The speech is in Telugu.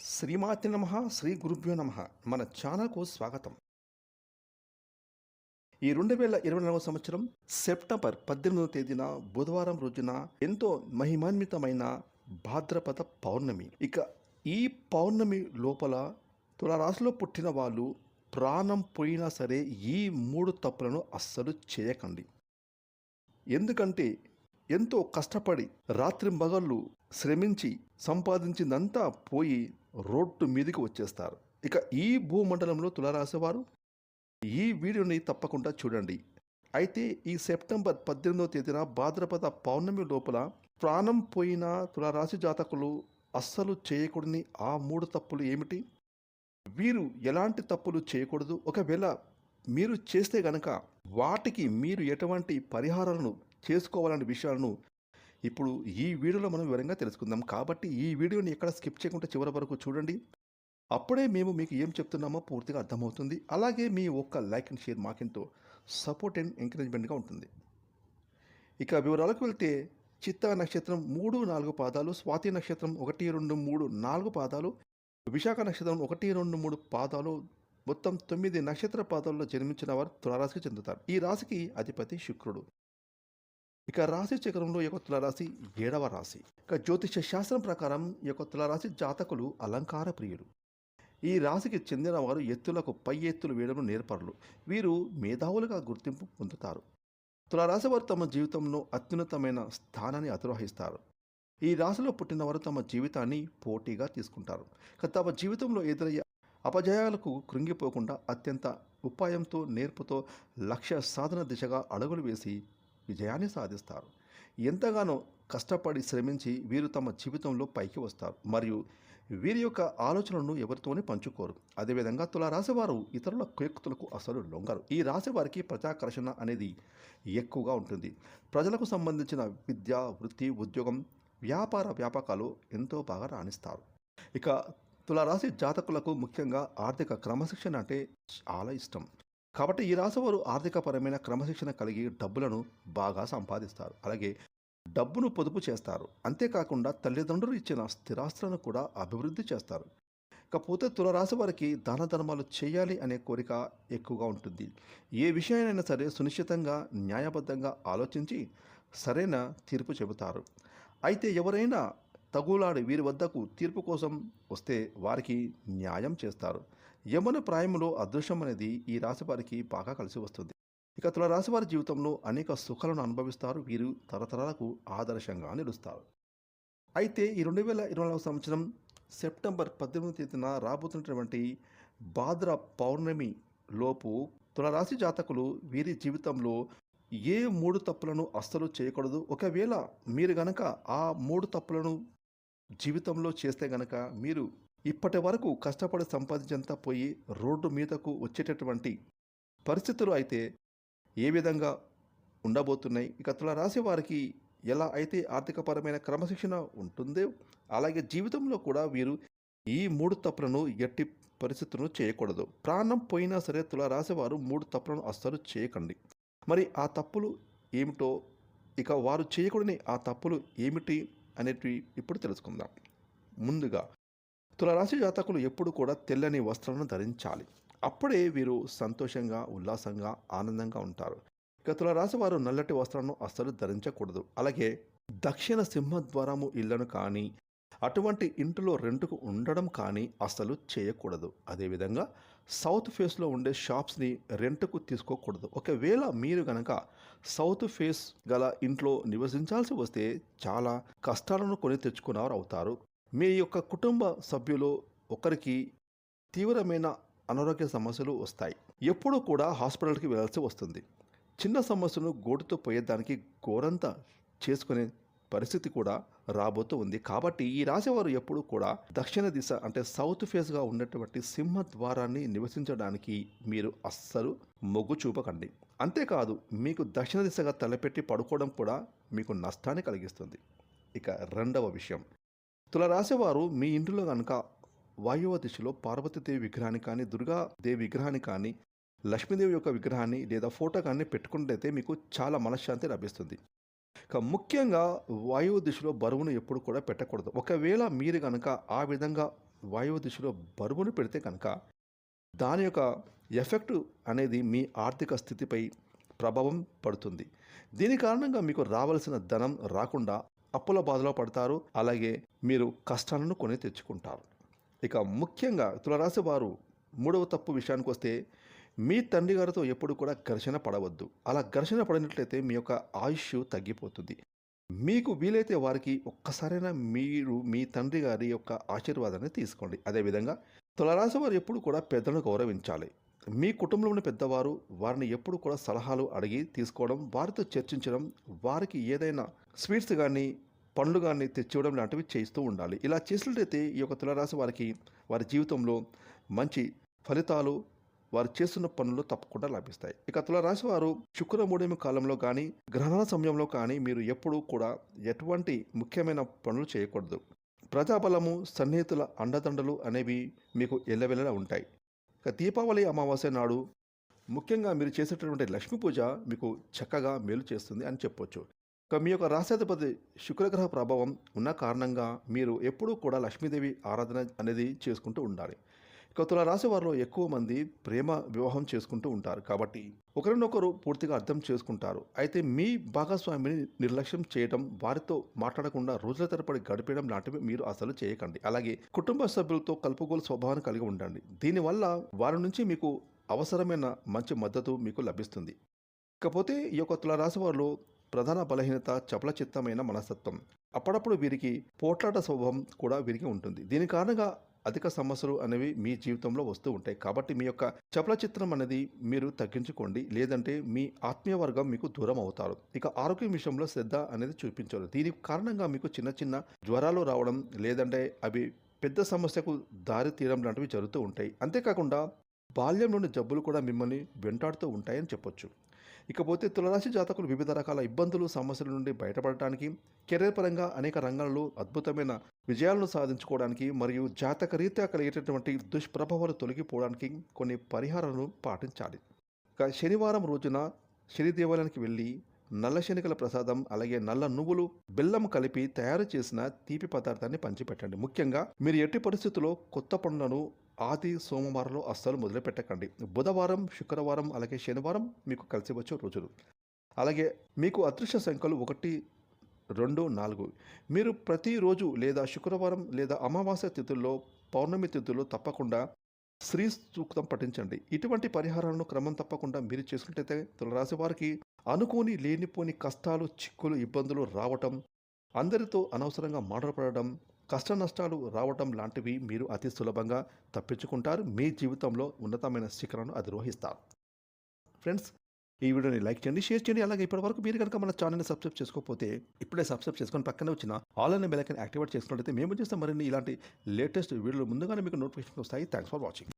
శ్రీమాతి నమ శ్రీ గురుభ్యో నమ. మన ఛానల్కు స్వాగతం. ఈ రెండు వేల ఇరవై నాలుగవ సంవత్సరం సెప్టెంబర్ పద్దెనిమిదవ తేదీన బుధవారం రోజున ఎంతో మహిమాన్వితమైన భాద్రపద పౌర్ణమి. ఇక ఈ పౌర్ణమి లోపల తులారాశిలో పుట్టిన వాళ్ళు ప్రాణం పోయినా సరే ఈ మూడు తప్పులను అస్సలు చేయకండి. ఎందుకంటే ఎంతో కష్టపడి రాత్రి మగళ్ళు శ్రమించి సంపాదించిందంతా పోయి రోడ్డు మీదకి వచ్చేస్తారు. ఇక ఈ భూమండలంలో తులరాశివారు ఈ వీడియోని తప్పకుండా చూడండి. అయితే ఈ సెప్టెంబర్ పద్దెనిమిదవ తేదీన భాద్రపద పౌర్ణమి లోపల ప్రాణం పోయిన తులారాశి జాతకులు అస్సలు చేయకూడని ఆ మూడు తప్పులు ఏమిటి? వీరు ఎలాంటి తప్పులు చేయకూడదు. ఒకవేళ మీరు చేస్తే గనక వాటికి మీరు ఎటువంటి పరిహారాలను చేసుకోవాలనే విషయాలను ఇప్పుడు ఈ వీడియోలో మనం వివరంగా తెలుసుకుందాం. కాబట్టి ఈ వీడియోని ఎక్కడ స్కిప్ చేయకుండా చివరి వరకు చూడండి. అప్పుడే మేము మీకు ఏం చెప్తున్నామో పూర్తిగా అర్థమవుతుంది. అలాగే మీ ఒక్క లైక్ అండ్ షేర్ మాకెంతో సపోర్ట్ అండ్ ఎంకరేజ్మెంట్గా ఉంటుంది. ఇక వివరాలకు వెళ్తే చిత్తా నక్షత్రం మూడు నాలుగు పాదాలు స్వాతి నక్షత్రం ఒకటి రెండు మూడు నాలుగు పాదాలు విశాఖ నక్షత్రం ఒకటి రెండు మూడు పాదాలు మొత్తం తొమ్మిది నక్షత్ర పాదాల్లో జన్మించిన వారు తులారాశికి చెందుతారు. ఈ రాశికి అధిపతి శుక్రుడు. ఇక రాశి చక్రంలో ఈ యొక్క తులారాశి ఏడవ రాశి. ఇక జ్యోతిష శాస్త్రం ప్రకారం ఈ యొక్క తులారాశి జాతకులు అలంకార ప్రియులు. ఈ రాశికి చెందిన వారు ఎత్తులకు పై ఎత్తులు వేయడం నేర్పరులు. వీరు మేధావులుగా గుర్తింపు పొందుతారు. తులారాశి వారు తమ జీవితంలో అత్యున్నతమైన స్థానాన్ని అతిరోహిస్తారు ఈ రాశిలో పుట్టిన వారు తమ జీవితాన్ని పోటీగా తీసుకుంటారు. తమ జీవితంలో ఎదురయ్యే అపజయాలకు కృంగిపోకుండా అత్యంత ఉపాయంతో నేర్పుతో లక్ష్య సాధన దిశగా అడుగులు వేసి విజయాన్ని సాధిస్తారు. ఎంతగానో కష్టపడి శ్రమించి వీరు తమ జీవితంలో పైకి వస్తారు. మరియు వీరి యొక్క ఆలోచనలను ఎవరితోనే పంచుకోరు. అదేవిధంగా తులారాశి వారు ఇతరుల కుయక్తులకు అసలు లొంగరు. ఈ రాశి వారికి ప్రజాకర్షణ అనేది ఎక్కువగా ఉంటుంది. ప్రజలకు సంబంధించిన విద్య వృత్తి ఉద్యోగం వ్యాపార వ్యాపకాలు ఎంతో బాగా రాణిస్తారు. ఇక తులారాశి జాతకులకు ముఖ్యంగా ఆర్థిక క్రమశిక్షణ అంటే చాలా ఇష్టం. కాబట్టి ఈ రాశి వారు ఆర్థికపరమైన క్రమశిక్షణ కలిగి డబ్బులను బాగా సంపాదిస్తారు. అలాగే డబ్బును పొదుపు చేస్తారు. అంతేకాకుండా తల్లిదండ్రులు ఇచ్చిన స్థిరాస్తులను కూడా అభివృద్ధి చేస్తారు. ఇకపోతే తులరాశి వారికి దాన ధర్మాలు చేయాలి అనే కోరిక ఎక్కువగా ఉంటుంది. ఏ విషయానైనా సరే సునిశ్చితంగా న్యాయబద్ధంగా ఆలోచించి సరైన తీర్పు చెబుతారు. అయితే ఎవరైనా తగులాడి వీరి వద్దకు తీర్పు కోసం వస్తే వారికి న్యాయం చేస్తారు. యమున ప్రాయంలో అదృష్టం అనేది ఈ రాశి వారికి బాగా కలిసి వస్తుంది. ఇక తులరాశివారి వారి జీవితంలో అనేక సుఖాలను అనుభవిస్తారు. వీరు తరతరాలకు ఆదర్శంగా నిలుస్తారు. అయితే ఈ రెండు వేల ఇరవై నాలుగు సంవత్సరం సెప్టెంబర్ పద్దెనిమిది తేదీన రాబోతున్నటువంటి భాద్ర పౌర్ణమి లోపు తులరాశి జాతకులు వీరి జీవితంలో ఏ మూడు తప్పులను అస్సలు చేయకూడదు. ఒకవేళ మీరు గనక ఆ మూడు తప్పులను జీవితంలో చేస్తే గనక మీరు ఇప్పటి వరకు కష్టపడి సంపాదించంతా పోయి రోడ్డు మీదకు వచ్చేటటువంటి పరిస్థితులు అయితే ఏ విధంగా ఉండబోతున్నాయి? ఇక తుల రాశి వారికి ఎలా అయితే ఆర్థికపరమైన క్రమశిక్షణ ఉంటుందో అలాగే జీవితంలో కూడా వీరు ఈ మూడు తప్పులను ఎట్టి పరిస్థితులను చేయకూడదు. ప్రాణం పోయినా సరే తుల రాశివారు మూడు తప్పులను అస్సలు చేయకండి. మరి ఆ తప్పులు ఏమిటో ఇక వారు చేయకూడని ఆ తప్పులు ఏమిటి అనేటివి ఇప్పుడు తెలుసుకుందాం. ముందుగా తులరాశి జాతకులు ఎప్పుడు కూడా తెల్లని వస్త్రాలను ధరించాలి. అప్పుడే వీరు సంతోషంగా ఉల్లాసంగా ఆనందంగా ఉంటారు. ఇక తులరాశి వారు నల్లటి వస్త్రాలను అస్సలు ధరించకూడదు. అలాగే దక్షిణ సింహద్వారము ఇళ్ళను కానీ అటువంటి ఇంటిలో రెంటుకు ఉండడం కానీ అస్సలు చేయకూడదు. అదేవిధంగా సౌత్ ఫేస్లో ఉండే షాప్స్ని రెంట్కు తీసుకోకూడదు. ఒకవేళ మీరు గనక సౌత్ ఫేస్ గల ఇంట్లో నివసించాల్సి వస్తే చాలా కష్టాలను కొని తెచ్చుకున్నవారు అవుతారు మీ యొక్క కుటుంబ సభ్యులు ఒకరికి తీవ్రమైన అనారోగ్య సమస్యలు వస్తాయి. ఎప్పుడూ కూడా హాస్పిటల్కి వెళ్ళాల్సి వస్తుంది. చిన్న సమస్యను గోటుతో పోయేదానికి ఘోరంత చేసుకునే పరిస్థితి కూడా రాబోతూ ఉంది. కాబట్టి ఈ రాశివారు ఎప్పుడు కూడా దక్షిణ దిశ అంటే సౌత్ ఫేస్గా ఉన్నటువంటి సింహ ద్వారాన్ని నివసించడానికి మీరు అస్సలు మొగ్గు చూపకండి. అంతేకాదు మీకు దక్షిణ దిశగా తలపెట్టి పడుకోవడం కూడా మీకు నష్టాన్ని కలిగిస్తుంది. ఇక రెండవ విషయం. తులరాశివారు మీ ఇంటిలో కనుక వాయువ దిశలో పార్వతీదేవి విగ్రహాన్ని కానీ దుర్గాదేవి విగ్రహాన్ని కానీ లక్ష్మీదేవి యొక్క విగ్రహాన్ని లేదా ఫోటో కానీ పెట్టుకున్నట్లయితే మీకు చాలా మనశ్శాంతి లభిస్తుంది. ఇక ముఖ్యంగా వాయువు దిశలో బరువును ఎప్పుడు కూడా పెట్టకూడదు. ఒకవేళ మీరు కనుక ఆ విధంగా వాయువు దిశలో బరువును పెడితే కనుక దాని యొక్క ఎఫెక్ట్ అనేది మీ ఆర్థిక స్థితిపై ప్రభావం పడుతుంది. దీని కారణంగా మీకు రావాల్సిన ధనం రాకుండా అప్పుల బాధలో పడతారు. అలాగే మీరు కష్టాలను కొని తెచ్చుకుంటారు. ఇక ముఖ్యంగా తులరాశి వారు మూడవ తప్పు విషయానికి వస్తే మీ తండ్రి గారితో ఎప్పుడు కూడా ఘర్షణ పడవద్దు. అలా ఘర్షణ పడినట్లయితే మీ యొక్క ఆయుష్ తగ్గిపోతుంది. మీకు వీలైతే వారికి ఒక్కసారైనా మీరు మీ తండ్రి గారి యొక్క ఆశీర్వాదాన్ని తీసుకోండి. అదేవిధంగా తులరాశి వారు ఎప్పుడు కూడా పెద్దలను గౌరవించాలి. మీ కుటుంబంలోని పెద్దవారు వారిని ఎప్పుడు కూడా సలహాలు అడిగి తీసుకోవడం వారితో చర్చించడం వారికి ఏదైనా స్వీట్స్ కానీ పండ్లు కానీ తెచ్చివ్వడం లాంటివి చేస్తూ ఉండాలి. ఇలా చేసినట్లయితే ఈ యొక్క తులరాశి వారికి వారి జీవితంలో మంచి ఫలితాలు వారు చేస్తున్న పనులు తప్పకుండా లభిస్తాయి. ఇక తులరాశి వారు శుక్రమూడమి కాలంలో కానీ గ్రహణ సమయంలో కానీ మీరు ఎప్పుడూ కూడా ఎటువంటి ముఖ్యమైన పనులు చేయకూడదు. ప్రజాబలము సన్నిహితుల అండదండలు అనేవి మీకు ఎల్లవెల్లలా ఉంటాయి. ఇక దీపావళి అమావాస్య నాడు ముఖ్యంగా మీరు చేసేటటువంటి లక్ష్మీ పూజ మీకు చక్కగా మేలు చేస్తుంది అని చెప్పొచ్చు. మీ యొక్క రాశాధిపతి శుక్రగ్రహ ప్రభావం ఉన్న కారణంగా మీరు ఎప్పుడూ కూడా లక్ష్మీదేవి ఆరాధన అనేది చేసుకుంటూ ఉండాలి. ఇక తుల రాశి వారిలో ఎక్కువ మంది ప్రేమ వివాహం చేసుకుంటూ ఉంటారు. కాబట్టి ఒకరినొకరు పూర్తిగా అర్థం చేసుకుంటారు. అయితే మీ భాగస్వామిని నిర్లక్ష్యం చేయడం వారితో మాట్లాడకుండా రోజుల తరబడి గడిపేయడం లాంటివి మీరు అసలు చేయకండి. అలాగే కుటుంబ సభ్యులతో కలుపుగోలు స్వభావాన్ని కలిగి ఉండండి. దీనివల్ల వారి నుంచి మీకు అవసరమైన మంచి మద్దతు మీకు లభిస్తుంది. ఇకపోతే ఈ యొక్క తులారాశి వారిలో ప్రధాన బలహీనత చపల చిత్తమైన మనస్తత్వం. అప్పుడప్పుడు వీరికి పోట్లాట స్వభావం కూడా వీరికి ఉంటుంది. దీని కారణంగా అధిక సమస్యలు అనేవి మీ జీవితంలో వస్తూ ఉంటాయి. కాబట్టి మీ యొక్క చపల చిత్రం అనేది మీరు తగ్గించుకోండి. లేదంటే మీ ఆత్మీయ వర్గం మీకు దూరం అవుతారు. ఇక ఆరోగ్యం విషయంలో శ్రద్ధ అనేది చూపించారు దీని కారణంగా మీకు చిన్న చిన్న జ్వరాలు రావడం లేదంటే అవి పెద్ద సమస్యకు దారి తీయడం లాంటివి జరుగుతూ ఉంటాయి. అంతేకాకుండా బాల్యంలోని జబ్బులు కూడా మిమ్మల్ని వెంటాడుతూ ఉంటాయని చెప్పొచ్చు. ఇకపోతే తులరాశి జాతకులు వివిధ రకాల ఇబ్బందులు సమస్యల నుండి బయటపడటానికి కెరీర్ పరంగా అనేక రంగాల్లో అద్భుతమైన విజయాలను సాధించుకోవడానికి మరియు జాతక రీత్యా కలిగేటటువంటి దుష్ప్రభావాలు తొలగిపోవడానికి కొన్ని పరిహారాలను పాటించాలి. ఇక శనివారం రోజున శని దేవాలయానికి వెళ్ళి నల్ల శనికల ప్రసాదం అలాగే నల్ల నువ్వులు బెల్లం కలిపి తయారు చేసిన తీపి పదార్థాన్ని పంచిపెట్టండి. ముఖ్యంగా మీరు ఎట్టి పరిస్థితుల్లో కొత్త పండ్లను ఆది సోమవారంలో అస్సలు మొదలుపెట్టకండి. బుధవారం శుక్రవారం అలాగే శనివారం మీకు కలిసి వచ్చే రోజులు. అలాగే మీకు అదృశ్య సంఖ్యలు ఒకటి రెండు నాలుగు. మీరు ప్రతిరోజు లేదా శుక్రవారం లేదా అమావాస్య తిథుల్లో పౌర్ణమి తిథుల్లో తప్పకుండా శ్రీ సూక్తం పఠించండి. ఇటువంటి పరిహారాలను క్రమం తప్పకుండా మీరు చేసుకుంటే తులరాశి వారికి అనుకోని లేనిపోని కష్టాలు చిక్కులు ఇబ్బందులు రావటం అందరితో అనవసరంగా మాట్లాడపడడం కష్ట నష్టాలు రావటం లాంటివి మీరు అతి సులభంగా తప్పించుకుంటారు. మీ జీవితంలో ఉన్నతమైన శిఖరాలను అధిరోహిస్తారు ఫ్రెండ్స్ ఈ వీడియోని లైక్ చేయండి షేర్ చేయండి. అలాగే ఇప్పటివరకు మీరు కనుక మన ఛానల్ని సబ్స్క్రైబ్ చేసుకోకపోతే ఇప్పుడే సబ్స్క్రైబ్ చేసుకొని పక్కనే వచ్చిన ఆల్ అనే బెల్ యాక్టివేట్ చేసుకున్నట్లయితే మేము చేస్తాం మరిన్ని ఇలాంటి లేటెస్ట్ వీడియోలు ముందుగానే మీకు నోటిఫికేషన్ వస్తాయి. Thanks for watching.